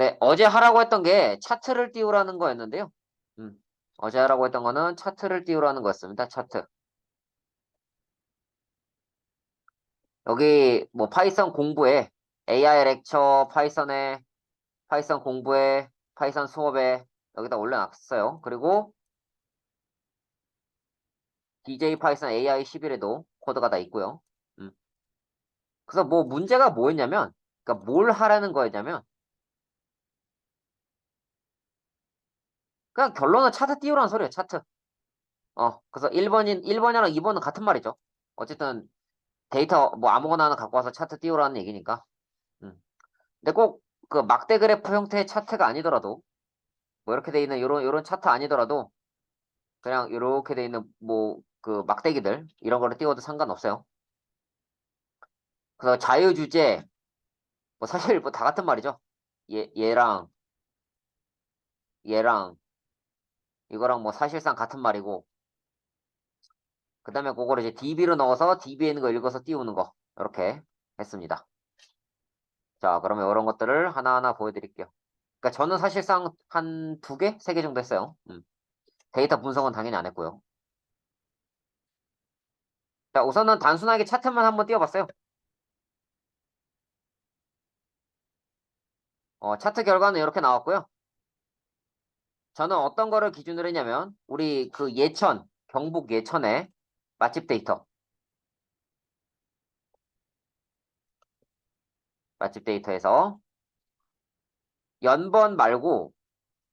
네, 어제 하라고 했던 게 차트를 띄우라는 거였는데요. 음, 어제 하라고 했던 거는 차트를 띄우라는 거였습니다. 차트. 여기 뭐 파이썬 공부에 AI 렉처 파이썬에 파이썬 공부에 파이썬 수업에 여기다 올려놨어요. 그리고 DJ 파이썬 AI 11에도 코드가 다 있고요. 음. 그래서 뭐 문제가 뭐였냐면, 그러니까 뭘 하라는 거였냐면, 그냥 결론은 차트 띄우라는 소리예요. 차트. 어, 그래서 1번인 1번이랑 2번은 같은 말이죠. 어쨌든 데이터 뭐 아무거나 하나 갖고 와서 차트 띄우라는 얘기니까. 음. 근데 꼭 그 막대 그래프 형태의 차트가 아니더라도 뭐 이렇게 돼 있는 요런 요런 차트 아니더라도 그냥 이렇게 돼 있는 뭐 그 막대기들 이런 거를 띄워도 상관없어요. 그래서 자유 주제 뭐 사실 뭐 다 같은 말이죠. 얘 얘랑 얘랑 이거랑 뭐 사실상 같은 말이고 그 다음에 그거를 이제 DB로 넣어서 DB에 있는 거 읽어서 띄우는 거 이렇게 했습니다. 자 그러면 이런 것들을 하나하나 보여드릴게요. 그러니까 저는 사실상 한 두 개, 세 개 정도 했어요. 음. 데이터 분석은 당연히 안 했고요. 자 우선은 단순하게 차트만 한번 띄워봤어요. 어, 차트 결과는 이렇게 나왔고요. 저는 어떤 거를 기준으로 했냐면 우리 그 예천, 경북 예천의 맛집 데이터. 맛집 데이터에서 연번 말고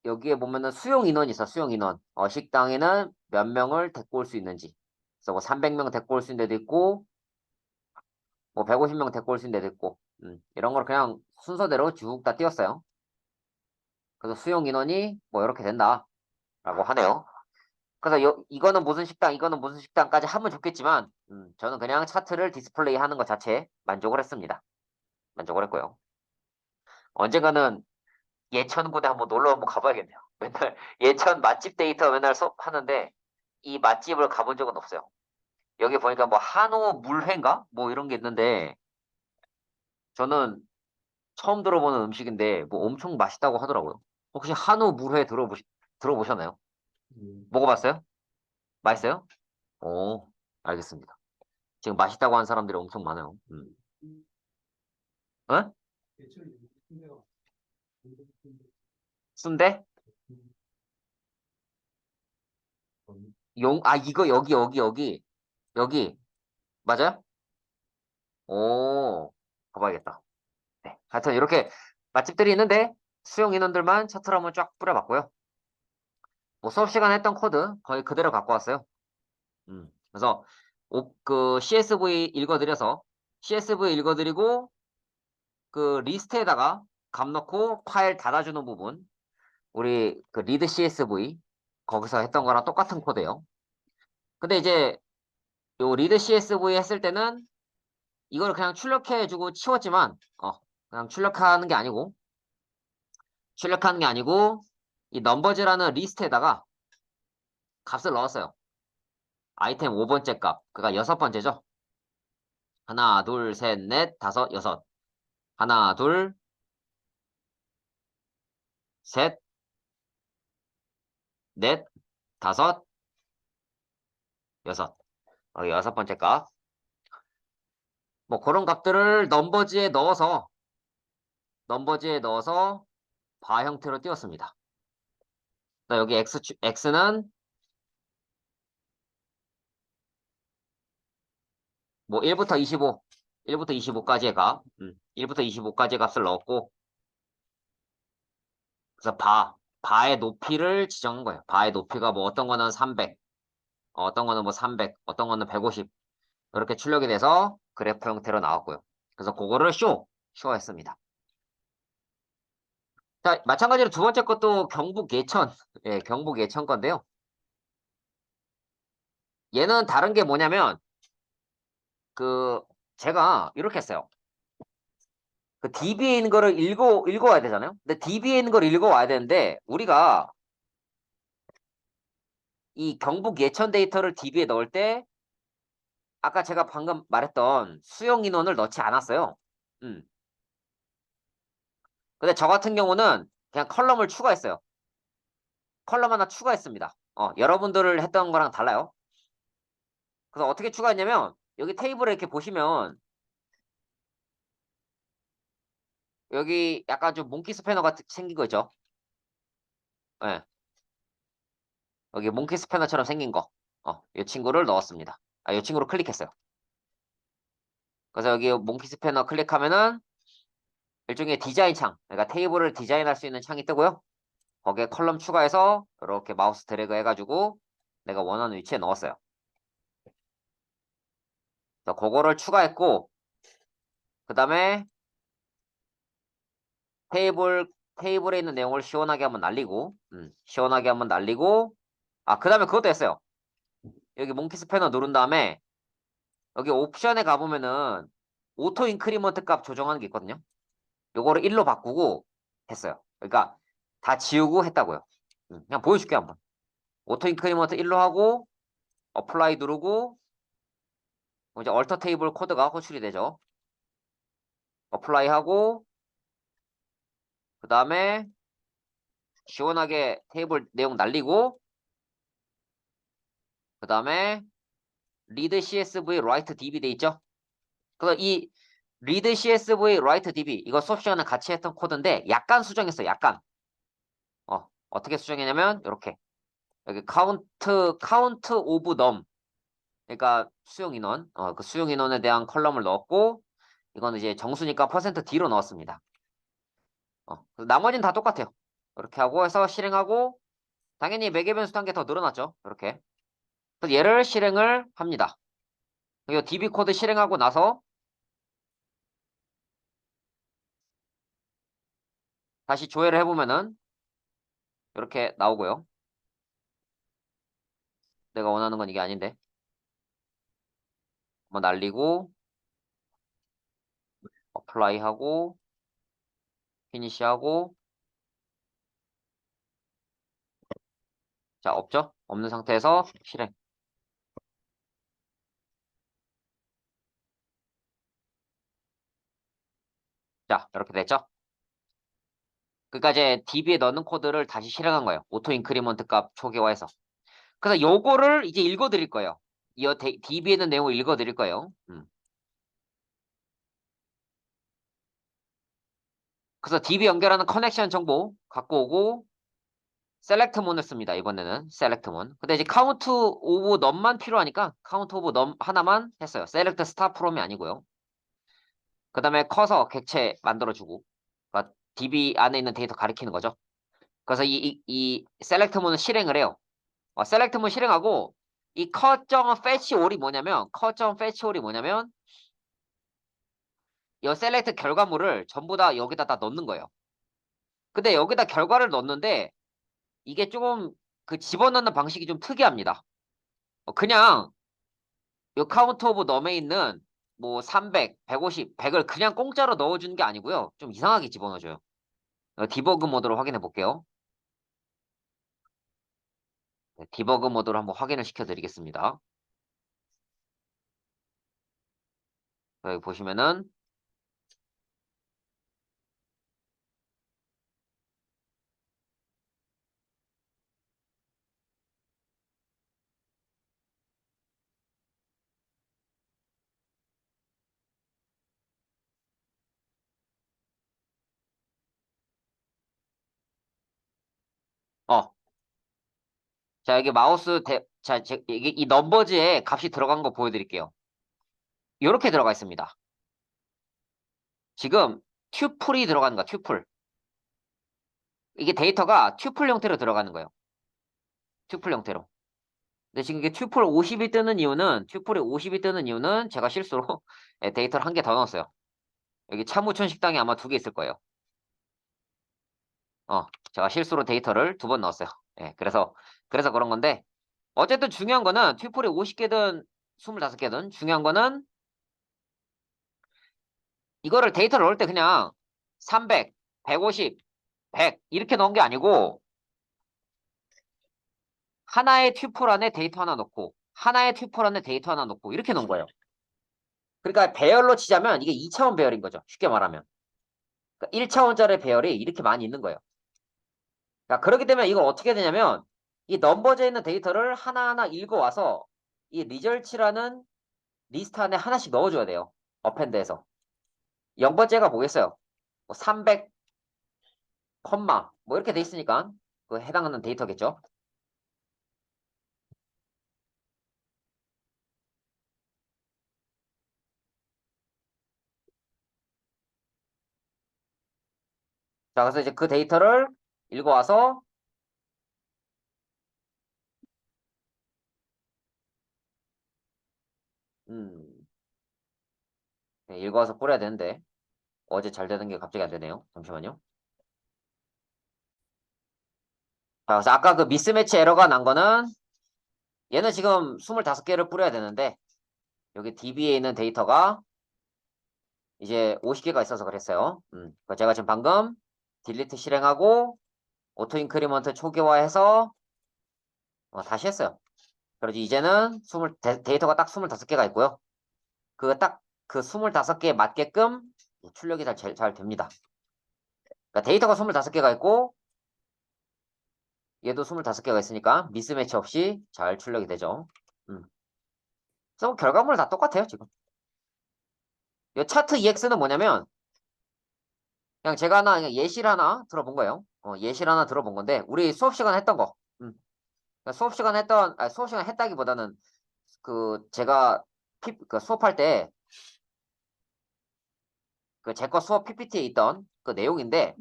여기에 보면은 수용 인원이 있어, 수용 인원. 어, 식당에는 몇 명을 데리고 올 수 있는지. 그래서 뭐 300명 데리고 올 수 있는 데도 있고, 뭐 150명 데리고 올 수 있는 데도 있고, 음, 이런 걸 그냥 순서대로 쭉 다 띄웠어요. 그래서 수용 인원이 뭐 이렇게 된다. 라고 하네요. 그래서 요, 이거는 무슨 식당, 이거는 무슨 식당까지 하면 좋겠지만, 음, 저는 그냥 차트를 디스플레이 하는 것 자체에 만족을 했습니다. 만족을 했고요. 언젠가는 예천군에 한번 놀러 한번 가봐야겠네요. 맨날 예천 맛집 데이터 맨날 하는데 이 맛집을 가본 적은 없어요. 여기 보니까 뭐 한우 물회인가? 뭐 이런 게 있는데 저는 처음 들어보는 음식인데 뭐 엄청 맛있다고 하더라고요. 혹시 한우 물회 들어보시, 들어보셨나요? 먹어봤어요? 맛있어요? 오, 알겠습니다. 지금 맛있다고 하는 사람들이 엄청 많아요. 음. 어? 순대? 용, 아, 이거 여기, 여기, 여기, 여기. 맞아요? 오, 가봐야겠다. 네. 하여튼 이렇게 맛집들이 있는데 수용 인원들만 차트로 한번 쫙 뿌려봤고요. 뭐 수업 시간에 했던 코드 거의 그대로 갖고 왔어요. 음, 그래서 오, 그 CSV 읽어드려서 CSV 읽어드리고 그 리스트에다가 값 넣고 파일 닫아주는 부분 우리 그 리드 CSV 거기서 했던 거랑 똑같은 코드예요. 근데 이제 요 리드 CSV 했을 때는 이걸 그냥 출력해주고 치웠지만 어 그냥 출력하는 게 아니고 출력하는 게 아니고 이 넘버즈라는 리스트에다가 값을 넣었어요. 아이템 5번째 값, 그가 여섯 번째죠. 하나, 둘, 셋, 넷, 다섯, 여섯. 하나, 둘, 셋, 넷, 다섯, 여섯. 어, 여섯 번째 값. 뭐 그런 값들을 넘버즈에 넣어서 넘버즈에 넣어서 바 형태로 띄웠습니다. 자, 여기 x x는 뭐 1부터 25, 1부터 25까지의 값, 음, 1부터 25까지의 값을 넣었고, 그래서 바, 바의 높이를 지정한 거예요. 바의 높이가 뭐 어떤 거는 300, 어, 어떤 거는 뭐 300, 어떤 거는 150 이렇게 출력이 돼서 그래프 형태로 나왔고요. 그래서 그거를 쇼, 쇼했습니다. 자, 마찬가지로 두 번째 것도 경북 예천, 예, 경북 예천 건데요. 얘는 다른 게 뭐냐면, 그, 제가 이렇게 했어요. 그 DB에 있는 거를 읽어, 읽어와야 되잖아요. 근데 DB에 있는 걸 읽어와야 되는데, 우리가 이 경북 예천 데이터를 DB에 넣을 때, 아까 제가 방금 말했던 수용 인원을 넣지 않았어요. 음. 근데 저 같은 경우는 그냥 컬럼을 추가했어요. 컬럼 하나 추가했습니다. 어, 여러분들을 했던 거랑 달라요. 그래서 어떻게 추가했냐면 여기 테이블에 이렇게 보시면 여기 약간 좀 몽키 스패너가 생긴 거 있죠? 예. 여기 몽키 스패너처럼 생긴 거. 어, 이 친구를 넣었습니다. 아, 이 친구를 클릭했어요. 그래서 여기 몽키 스패너 클릭하면은 일종의 디자인 창, 그러니까 테이블을 디자인할 수 있는 창이 뜨고요. 거기에 컬럼 추가해서 이렇게 마우스 드래그 해가지고 내가 원하는 위치에 넣었어요. 그래서 그거를 추가했고 그 다음에 테이블 테이블에 있는 내용을 시원하게 한번 날리고 음, 시원하게 한번 날리고 아 그 다음에 그것도 했어요. 여기 몽키 스패너 누른 다음에 여기 옵션에 가보면은 오토 인크리먼트 값 조정하는 게 있거든요. 요거를 1로 바꾸고 했어요. 그러니까 다 지우고 했다고요. 음, 그냥 보여줄게 한번. 오토 인크리먼트 1로 하고 어플라이 누르고 이제 얼터 테이블 코드가 호출이 되죠. 어플라이 하고 그 다음에 시원하게 테이블 내용 날리고 그 다음에 read csv write db 돼 있죠? 그래서 이 read csv write db 이거 수업 시간에 같이 했던 코드인데 약간 수정했어 약간 어 어떻게 수정했냐면 이렇게 여기 count count 그러니까 수용 인원 어 그 수용 인원에 대한 컬럼을 넣었고 이거는 이제 정수니까 퍼센트 D로 넣었습니다. 어 나머지는 다 똑같아요. 이렇게 하고 해서 실행하고 당연히 매개 변수 한개더 늘어났죠. 이렇게 얘를 실행을 합니다. 이 DB 코드 실행하고 나서 다시 조회를 해보면은 이렇게 나오고요. 내가 원하는 건 이게 아닌데. 한번 날리고 어플라이 하고 피니시 하고 자 없죠? 없는 상태에서 실행 자 이렇게 됐죠? 그러니까 이제 DB에 넣는 코드를 다시 실행한 거예요. 오토 인크리먼트 값 초기화해서. 그래서 요거를 이제 읽어 드릴 거예요. 이 DB에 있는 내용을 읽어 드릴 거예요. 음. 그래서 DB 연결하는 커넥션 정보 갖고 오고 셀렉트 문을 씁니다. 이번에는 셀렉트 문. 근데 이제 카운트 오브 넘만 필요하니까 카운트 오브 넘 하나만 했어요. 셀렉트 스타 프롬이 아니고요. 그 다음에 커서 객체 만들어주고 DB 안에 있는 데이터 가리키는 거죠. 그래서 이, 이, 이 셀렉트 문을 실행을 해요. 어, 셀렉트 문 실행하고 이 컷점 패치 올이 뭐냐면 컷점 패치 올이 뭐냐면 이 셀렉트 결과물을 전부 다 여기다 다 넣는 거예요. 근데 여기다 결과를 넣는데 이게 조금 그 집어넣는 방식이 좀 특이합니다. 어, 그냥 이 카운트 오브 넘에 있는 뭐 300, 150, 100을 그냥 공짜로 넣어주는 게 아니고요. 좀 이상하게 집어넣어줘요. 어, 디버그 모드로 확인해 볼게요. 네, 디버그 모드로 한번 확인을 시켜드리겠습니다. 여기 보시면은 어. 자, 여기 마우스 대, 자, 제, 이게 이 넘버즈에 값이 들어간 거 보여드릴게요. 이렇게 들어가 있습니다. 지금 튜플이 들어가는 거야, 튜플. 이게 데이터가 튜플 형태로 들어가는 거예요. 튜플 형태로. 근데 지금 이게 튜플 50이 뜨는 이유는 튜플이 50이 뜨는 이유는 제가 실수로 예, 데이터를 한 개 더 넣었어요. 여기 참무천 식당에 아마 두 개 있을 거예요. 어, 제가 실수로 데이터를 두 번 넣었어요. 예, 그래서 그래서 그런 건데 어쨌든 중요한 거는 튜플이 50개든 25개든 중요한 거는 이거를 데이터를 넣을 때 그냥 300, 150, 100 이렇게 넣은 게 아니고 하나의 튜플 안에 데이터 하나 넣고 하나의 튜플 안에 데이터 하나 넣고 이렇게 넣은 거예요. 그러니까 배열로 치자면 이게 2차원 배열인 거죠. 쉽게 말하면. 그러니까 1차원짜리 배열이 이렇게 많이 있는 거예요. 자, 그렇기 때문에 이거 어떻게 되냐면 이 넘버즈에 있는 데이터를 하나하나 읽어와서 이 리절츠라는 리스트 안에 하나씩 넣어줘야 돼요. 어펜드에서. 0번째가 뭐겠어요? 뭐 300, 컴마 뭐 이렇게 돼 있으니까 그 해당하는 데이터겠죠. 자, 그래서 이제 그 데이터를 읽어와서 음, 네, 읽어와서 뿌려야 되는데 어제 잘 되는 게 갑자기 안 되네요. 잠시만요. 자, 그래서 아까 그 미스매치 에러가 난 거는 얘는 지금 25개를 뿌려야 되는데 여기 DB에 있는 데이터가 이제 50개가 있어서 그랬어요. 음, 제가 지금 방금 딜리트 실행하고 오토 인크리먼트 초기화해서 어, 다시 했어요. 그래서 이제는 20, 데, 데이터가 딱 25개가 있고요. 그딱그 25개에 맞게끔 출력이 잘, 잘, 잘 됩니다. 그러니까 데이터가 25개가 있고 얘도 25개가 있으니까 미스매치 없이 잘 출력이 되죠. 음. 그래서 뭐 결과물은 다 똑같아요, 지금. 이 차트 EX는 뭐냐면 그냥 제가 하나 그냥 예시를 하나 들어본 거예요. 어, 예시를 하나 들어본 건데 우리 수업 시간에 했던 거. 음. 그러니까 수업 시간에 했던 아니, 수업 시간에 했다기보다는 그 제가 피, 그 수업할 때 그 제 거 수업 PPT에 있던 그 내용인데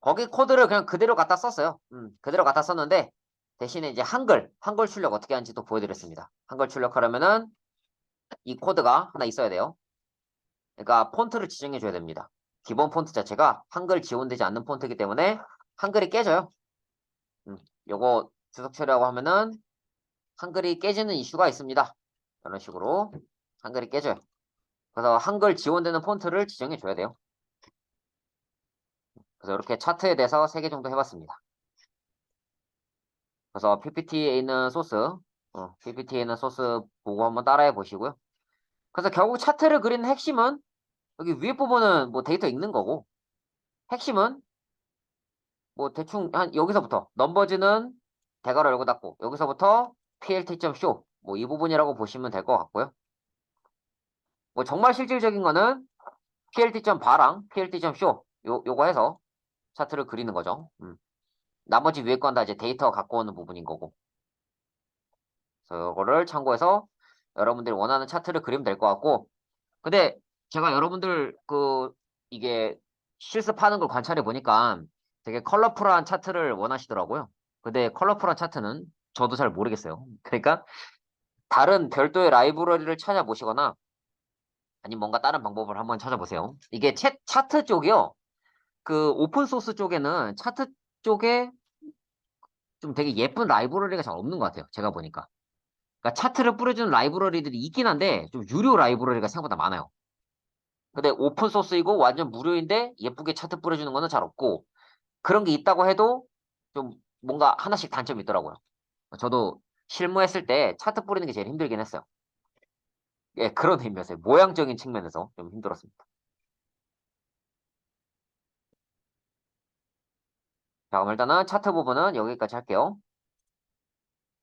거기 코드를 그냥 그대로 갖다 썼어요. 음, 그대로 갖다 썼는데 대신에 이제 한글 한글 출력 어떻게 하는지도 보여드렸습니다. 한글 출력하려면은 이 코드가 하나 있어야 돼요. 그러니까 폰트를 지정해 줘야 됩니다. 기본 폰트 자체가 한글 지원되지 않는 폰트이기 때문에 한글이 깨져요. 음, 요거 주석 처리하고 하면은 한글이 깨지는 이슈가 있습니다. 이런 식으로 한글이 깨져요. 그래서 한글 지원되는 폰트를 지정해 줘야 돼요. 그래서 이렇게 차트에 대해서 3개 정도 해봤습니다. 그래서 PPT에 있는 소스, 어, PPT에 있는 소스 보고 한번 따라해 보시고요. 그래서 결국 차트를 그리는 핵심은 여기 위에 부분은 뭐 데이터 읽는 거고 핵심은 뭐 대충 한 여기서부터 넘버즈는 대괄호 열고 닫고 여기서부터 plt.show 뭐 이 부분이라고 보시면 될 것 같고요. 뭐 정말 실질적인 거는 plt.bar랑 plt.show 요 요거 해서 차트를 그리는 거죠. 음. 나머지 위에 건 다 이제 데이터 갖고 오는 부분인 거고. 그래서 이거를 참고해서 여러분들이 원하는 차트를 그리면 될 것 같고. 근데 제가 여러분들 그 이게 실습하는 걸 관찰해 보니까 되게 컬러풀한 차트를 원하시더라고요. 근데 컬러풀한 차트는 저도 잘 모르겠어요. 그러니까 다른 별도의 라이브러리를 찾아보시거나 아니면 뭔가 다른 방법을 한번 찾아보세요. 이게 차, 차트 쪽이요. 그 오픈 소스 쪽에는 차트 쪽에 좀 되게 예쁜 라이브러리가 잘 없는 것 같아요. 제가 보니까. 그러니까 차트를 뿌려주는 라이브러리들이 있긴 한데 좀 유료 라이브러리가 생각보다 많아요. 근데 오픈 소스이고 완전 무료인데 예쁘게 차트 뿌려주는 거는 잘 없고 그런 게 있다고 해도 좀 뭔가 하나씩 단점이 있더라고요. 저도 실무했을 때 차트 뿌리는 게 제일 힘들긴 했어요. 예, 그런 의미였어요. 모양적인 측면에서 좀 힘들었습니다. 자, 그럼 일단은 차트 부분은 여기까지 할게요.